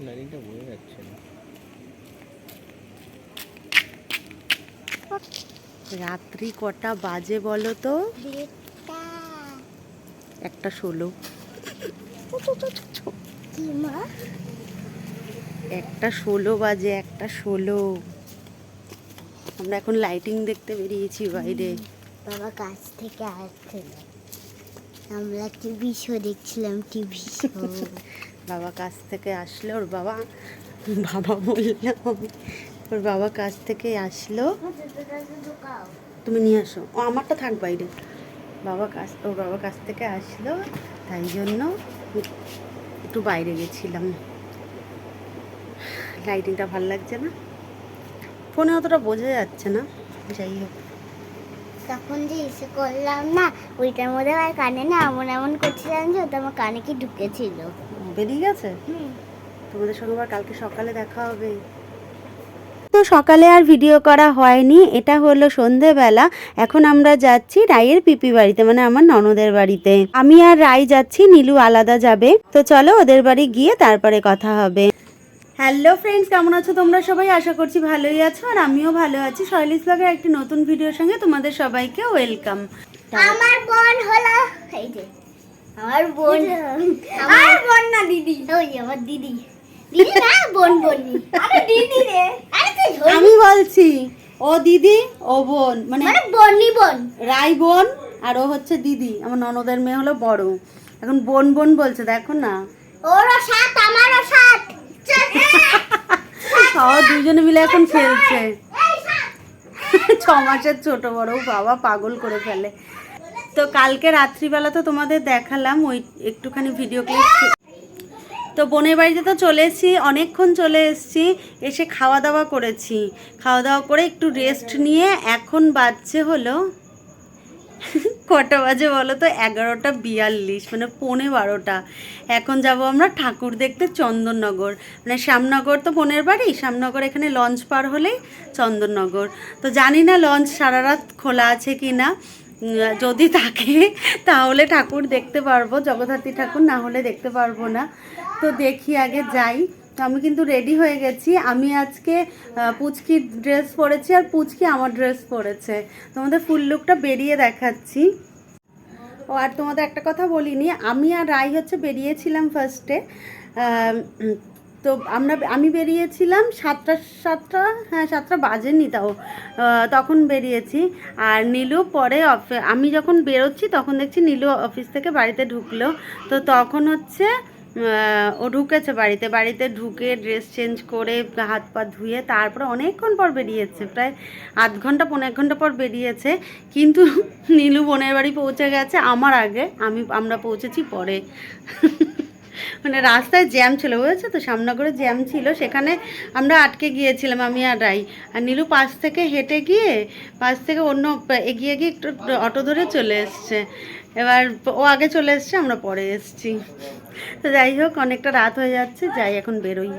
বোঝা যাচ্ছে না। রাত্রি কটা বাজে বলো তো? একটা ষোলো। একটা ষোলো বাজে একটা ষোলো। আমরা এখন লাইটিং দেখতে বেরিয়েছি বাইরে। বাবা কাছ থেকে আসছে আমরা টিভি শো দেখছিলাম টিভি শো বাবা কাছ থেকে আসলো, ওর বাবা বাবা বললাম ওর বাবা কাছ থেকে আসলো। তুমি নিয়ে আসো। ও আমারটা থাক বাইরে। বাবা কাছ, ওর বাবা কাছ থেকে আসলো, তাই জন্য একটু বাইরে গেছিলাম। লাইটিংটা ভালো লাগছে না? ফোনে অতটা বোঝা যাচ্ছে না, যাই হোক। তখন যে ইসে করলাম না, ওইটার মধ্যে আর কানে না, এমন এমন করছিলাম যে ওটা আমার কানে কি ঢুকেছিল। বেরিয়ে গেছে? তোমাদের সঙ্গে আবার কালকে সকালে দেখা হবে। তো সকালে আর ভিডিও করা হয়নি এটা হলো সন্ধেবেলা। এখন আমরা যাচ্ছি রায়ের পিপি বাড়িতে মানে আমার ননদের বাড়িতে। আমি আর রায় যাচ্ছি নীলু আলাদা যাবে। তো চলো ওদের বাড়ি গিয়ে তারপরে কথা হবে। হ্যালো ফ্রেন্ডস কেমন আছো? তোমরা সবাই? আশা করছি ভালোই আছো আর আমিও ভালো আছি। শৈলিস ব্লগের একটি নতুন ভিডিওর সঙ্গে তোমাদের সবাইকে ওয়েলকাম আমার বোন হলো এই যে আমার বোন। আমার বোন না দিদি। ওই আমার দিদি। দিদি না বোন আরে দিদি রে। আরে তুই আমি বলছি ও দিদি ও বোন মানে মানে বনি বোন। রাই বোন আর ও হচ্ছে দিদি। আমার ননদের মেয়ে হলো বড়। এখন বোন বোন বলছে দেখো না। ওরও সাত আমারও সাত ও দুজনে মিলে এখন খেলছে। এই ছ মাসের ছোট বড় বাবা পাগল করে ফেলে। তো কালকে রাত্রিবেলা তো তোমাদের দেখালাম, ওই একটুখানি ভিডিও ক্লিপ তো বোনের বাড়িতে তো চলে এসেছি, অনেকক্ষণ চলে এসেছি, এসে খাওয়া দাওয়া করেছি। খাওয়া দাওয়া করে একটু রেস্ট নিয়ে এখন বাজছে হলো কটা বাজে বলো তো? এগারোটা বিয়াল্লিশ মানে পৌনে বারোটা। এখন যাব আমরা ঠাকুর দেখতে চন্দননগর। মানে শ্যামনগর তো বোনের বাড়ি, শ্যামনগর এখানে লঞ্চ পার হলেই চন্দননগর। তো জানি না লঞ্চ সারা রাত খোলা আছে কি না যদি থাকে তাহলে ঠাকুর দেখতে পারব জগদ্ধাত্রী ঠাকুর না হলে দেখতে পারব না। তো দেখি আগে যাই। আমি কিন্তু রেডি হয়ে গেছি। আমি আজকে আহ, পুচকির ড্রেস পরেছি আর পুচকি আমার ড্রেস পরেছে। তোমাদের ফুল লুকটা বেরিয়ে দেখাচ্ছি। ও আর তোমাদের একটা কথা বলিনি আমি আর রাই হচ্ছে বেরিয়েছিলাম ফার্স্টে তো আমরা, আমি বেরিয়েছিলাম সাতটা সাতটা হ্যাঁ সাতটা বাজেনি তাও তখন বেরিয়েছি। আর নীলু পরে আমি যখন বেরোচ্ছি তখন দেখছি নীলু অফিস থেকে বাড়িতে ঢুকলো। তো তখন হচ্ছে ও ঢুকেছে বাড়িতে। বাড়িতে ঢুকে ড্রেস চেঞ্জ করে হাত পা ধুয়ে তারপরে অনেকক্ষণ পর বেরিয়েছে, প্রায় আধ ঘণ্টা পনেরো এক ঘণ্টা পর বেরিয়েছে। কিন্তু নীলু বোনের বাড়ি পৌঁছে গেছে আমার আগে, আমি, আমরা পৌঁছেছি পরে। মানে রাস্তায় জ্যাম ছিল, বুঝেছ তো? সামনগরে জ্যাম ছিল, সেখানে আমরা আটকে গিয়েছিলাম আমি আর রাই। আর নীলু পাশ থেকে হেঁটে গিয়ে, পাশ থেকে অন্য এগিয়ে গিয়ে একটু অটো ধরে চলে এসছে। এবার ও আগে চলে এসছে, আমরা পরে এসছি। তো যাই হোক, অনেকটা রাত হয়ে যাচ্ছে, যাই এখন বেরোই।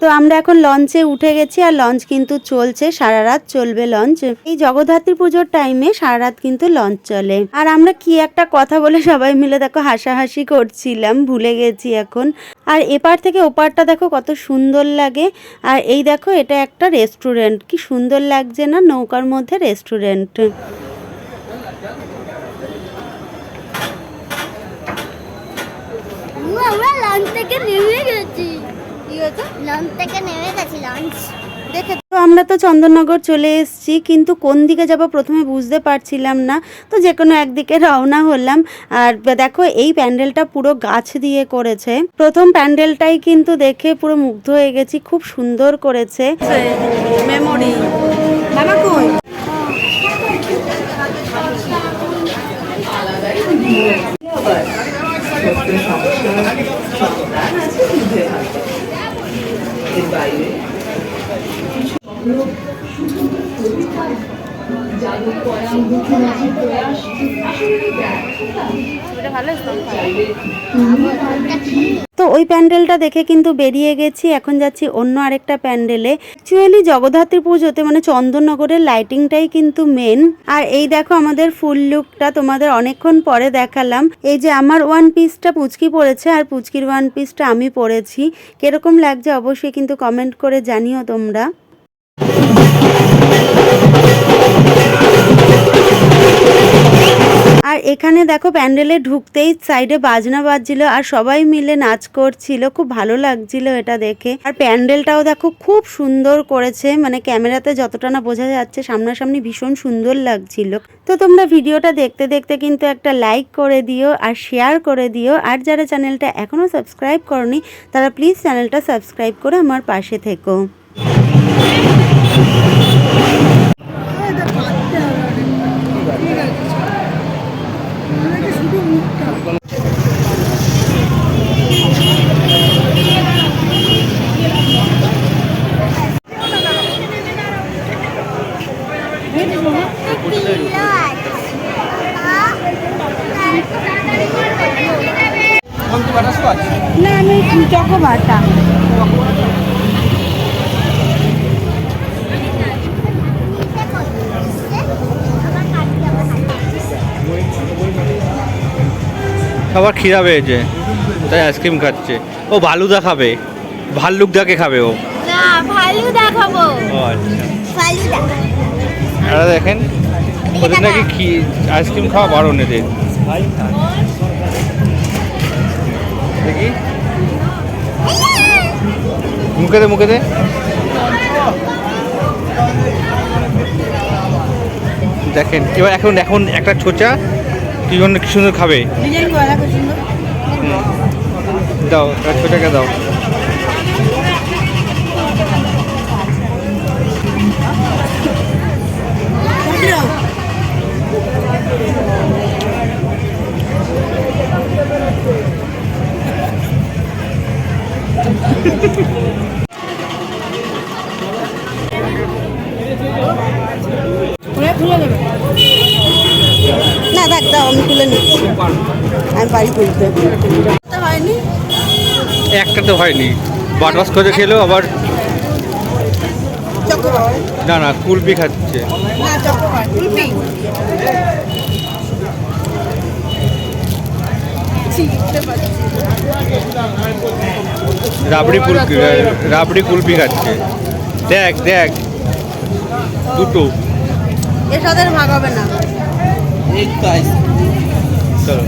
তো আমরা এখন লঞ্চে উঠে গেছি আর লঞ্চ কিন্তু চলছে, সারা রাত চলবে লঞ্চ। এই জগদ্ধাত্রী পুজোর টাইমে সারা রাত কিন্তু লঞ্চ চলে। আর আমরা কি একটা কথা বলে সবাই মিলে দেখো হাসাহাসি করছিলাম, ভুলে গেছি এখন। আর এপার থেকে ওপারটা দেখো কত সুন্দর লাগে। আর এই দেখো এটা একটা রেস্টুরেন্ট কি সুন্দর লাগছে না নৌকার মধ্যে রেস্টুরেন্ট থেকে নেমে গেছি। হয়েছে লঞ্চ থেকে নেমে গেছি লঞ্চ দেখে তো আমরা তো চন্দননগর চলে এসেছি কিন্তু কোন দিকে যাব প্রথমে বুঝতে পারছিলাম না। তো যে কোনো একদিকে রওনা হলাম। আর দেখো এই প্যান্ডেলটা পুরো গাছ দিয়ে করেছে। প্রথম প্যান্ডেলটাই কিন্তু দেখে পুরো মুগ্ধ হয়ে গেছি খুব সুন্দর করেছে। মেমোরি তো ওই প্যান্ডেলটা দেখে কিন্তু বেরিয়ে গেছি, এখন যাচ্ছি অন্য আরেকটা প্যান্ডেলে। অ্যাকচুয়ালি জগদ্ধাত্রী পুজোতে মানে চন্দননগরের লাইটিংটাই কিন্তু মেন আর এই দেখো আমাদের ফুল লুকটা তোমাদের অনেকক্ষণ পরে দেখালাম। এই যে আমার ওয়ান পিসটা পুচকি পড়েছে আর পুচকির ওয়ান পিসটা আমি পরেছি কীরকম লাগছে অবশ্যই কিন্তু কমেন্ট করে জানিও তোমরা। আর এখানে দেখো প্যান্ডেলে ঢুকতেই সাইডে বাজনা বাজছিল আর সবাই মিলে নাচ করছিল। খুব ভালো লাগছিল এটা দেখে। আর প্যান্ডেলটাও দেখো খুব সুন্দর করেছে মানে ক্যামেরাতে যতটা না বোঝা যাচ্ছে সামনাসামনি ভীষণ সুন্দর লাগছিল। তো তোমরা ভিডিওটা দেখতে দেখতে কিন্তু একটা লাইক করে দিও আর শেয়ার করে দিও। আর যারা চ্যানেলটা এখনও সাবস্ক্রাইব করনি, তারা প্লিজ চ্যানেলটা সাবস্ক্রাইব করে আমার পাশে থেকো না আমি চকোবারটা সবার খিদা পেয়েছে তাই আইসক্রিম খাচ্ছে। ও ভালুদা খাবে ভাল্লুক ভাল্লুকদাকে খাবে ও। না ভালো দেখাবো ও আচ্ছা। ফালুদা আর দেখেন ওদের নাকি খি আইসক্রিম খাওয়া বারণ এদের। দেখি। মুখে দে মুখে দে দেখেন এবার এখন এখন একটা ছোচা কি জন্য কি সুন্দর খাবে। দাও একটা ছোটাকে দাও। একটা তো হয়নি। বাটার স্কচে খেলেও আবার না না কুলপি খাচ্ছে। রাবড়ি কুলপি রাবড়ি কুলপি খাচ্ছে। দেখ দেখ। দুটো। ভাগ হবে না। চলো।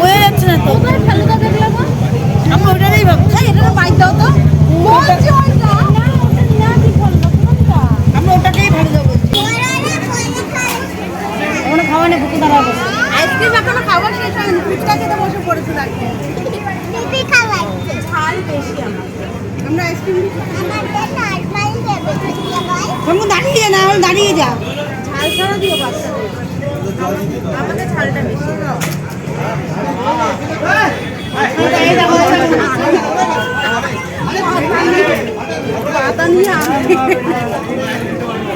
হয়ে যাচ্ছে না তো আমরা ওটারই ভাবছি এটা বাইক দাও তো আমরা ওটাকেই ভালো দেবো এখনও খাওয়া নেই বুকে দাঁড়াবো আইসক্রিম এখনও খাওয়া শেষ হয়নি ফুচকা খেতে বসে পড়েছে বেশি আমরা আইসক্রিম দাঁড়িয়ে না দাঁড়িয়ে যা। ঝাল ছাড়া দিও বাচ্চাদের। আমাদের ঝালটা বেশি এই দেখো, পাতা নিয়ে আমি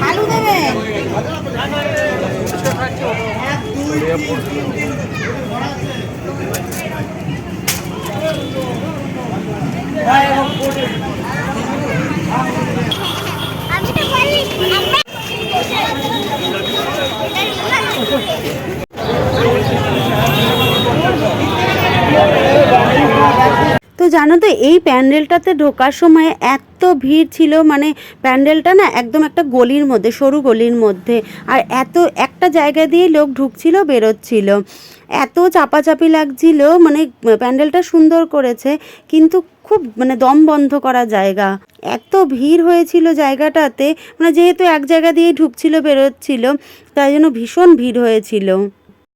আলু দেবে আমি জানো তো, এই প্যান্ডেলটাতে ঢোকার সময় এত ভিড় ছিল মানে প্যান্ডেলটা না একদম একটা গলির মধ্যে, সরু গলির মধ্যে, আর এত, একটা জায়গা দিয়ে লোক ঢুকছিল, বেরোচ্ছিল। এত চাপাচাপি লাগছিল মানে প্যান্ডেলটা সুন্দর করেছে, কিন্তু খুব মানে দম বন্ধ করা জায়গা। এত ভিড় হয়েছিল জায়গাটাতে মানে যেহেতু এক জায়গা দিয়ে ঢুকছিল, বেরোচ্ছিল, তাই জন্য ভীষণ ভিড় হয়েছিল।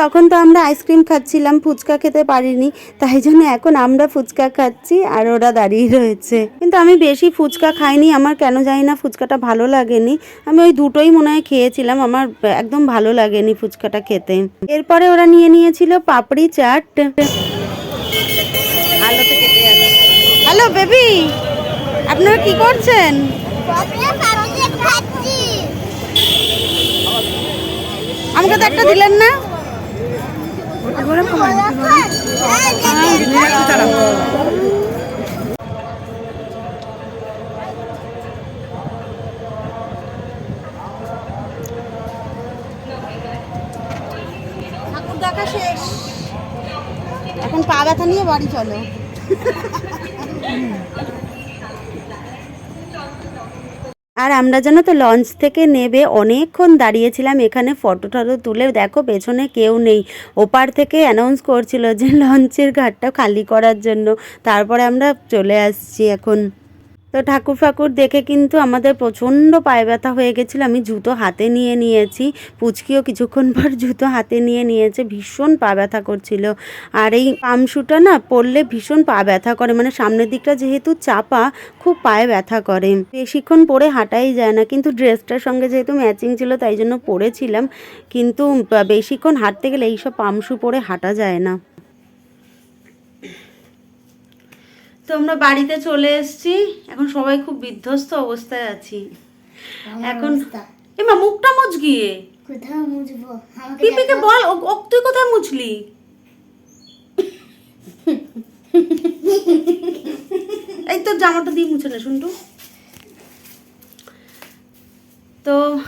তখন তো আমরা আইসক্রিম খাচ্ছিলাম, ফুচকা খেতে পারিনি, তাই জন্য এখন আমরা ফুচকা খাচ্ছি আর ওরা দাঁড়িয়ে রয়েছে। কিন্তু আমি বেশি ফুচকা খাইনি, আমার কেন জানি না ফুচকাটা ভালো লাগেনি। আমি ওই দুটোই মনে হয় খেয়েছিলাম, আমার একদম ভালো লাগেনি ফুচকাটা খেতে। এরপরে ওরা নিয়ে নিয়েছিল পাপড়ি চাট। হ্যালো বেবি, আপনারা কি করছেন? আমাকে তো একটা দিলেন না? দেখা শেষ। এখন পা ব্যথা নিয়ে বাড়ি চলো। আর আমরা যেন তো লঞ্চ থেকে নেবে, অনেকক্ষণ দাঁড়িয়েছিলাম এখানে ফটো টটো তুলে। দেখো, পেছনে কেউ নেই। ওপার থেকে অ্যানাউন্স করছিল যে, লঞ্চের ঘাটটা খালি করার জন্য। তারপরে আমরা চলে আসছি এখন। তো ঠাকুর ফাকুর দেখে কিন্তু আমাদের প্রচণ্ড পায়ে ব্যথা হয়ে গেছিল। আমি জুতো হাতে নিয়ে নিয়েছি, পুচকিও কিছুক্ষণ পর জুতো হাতে নিয়ে নিয়েছে, ভীষণ পা ব্যথা করছিল। আর এই পামশুটা না পরলে ভীষণ পা ব্যথা করে মানে সামনের দিকটা যেহেতু চাপা, খুব পায়ে ব্যথা করে। বেশিক্ষণ পরে হাঁটাই যায় না, কিন্তু ড্রেসটার সঙ্গে যেহেতু ম্যাচিং ছিল তাই জন্য পরেছিলাম, কিন্তু বেশিক্ষণ হাঁটতে গেলে এইসব পামশু পরে হাঁটা যায় না। তো আমরা বাড়িতে চলে এসেছি। এখন সবাই খুব বিধ্বস্ত অবস্থায় আছি। এখন এমা মুখটা মুচ গিয়ে মুছবো? পিপিকে বল ও- তুই কোথায় মুছলি? এই তো জামাটা দিয়ে মুছে না শুনটু। তো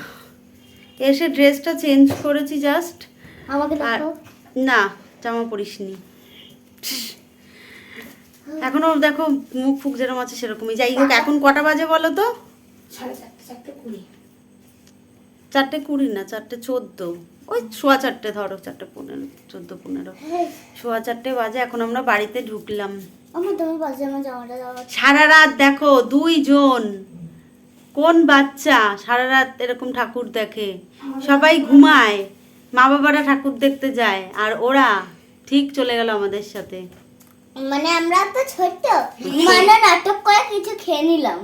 এসে ড্রেসটা চেঞ্জ করেছি জাস্ট আমাকে না জামা পরিসনি। এখনও দেখো মুখ ফুক যেরকম আছে সেরকমই। যাই হোক এখন কটা বাজে বলো তো? চারটে কুড়ি। না চারটে চোদ্দ। ওই সোয়া চারটে ধরো চারটে পনেরো চোদ্দ পনেরো। সোয়া চারটে বাজে এখন আমরা বাড়িতে ঢুকলাম। সারা রাত দেখো দুইজন কোন বাচ্চা? সারা রাত এরকম ঠাকুর দেখে। সবাই ঘুমায়। মা বাবারা ঠাকুর দেখতে যায়। আর ওরা ঠিক চলে গেল আমাদের সাথে। মানে আমরা তো ছোট মানে নাটক করে কিছু খেয়ে নিলাম।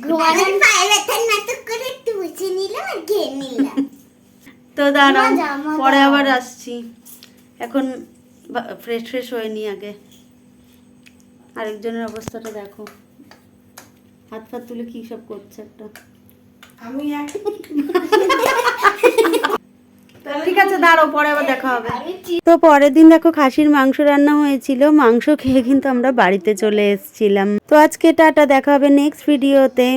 ঘুমানোর পায়ে ব্যথার নাটক করে একটু বুঝে নিলাম আর খেয়ে নিলাম। তো দাঁড়াও পরে আবার আসছি। এখন ফ্রেশ ফ্রেশ হয়ে নি আগে। আরেকজনের অবস্থাটা দেখো। হাত ফাত তুলে কি সব করছে একটা? আমি ঠিক আছে দাঁড়ো পরে আবার দেখা হবে। তো পরের দিন দেখো খাসির মাংস রান্না হয়েছিল, মাংস খেয়ে কিন্তু আমরা বাড়িতে চলে এসেছিলাম। তো আজকে টাটা, দেখা হবে নেক্সট ভিডিওতে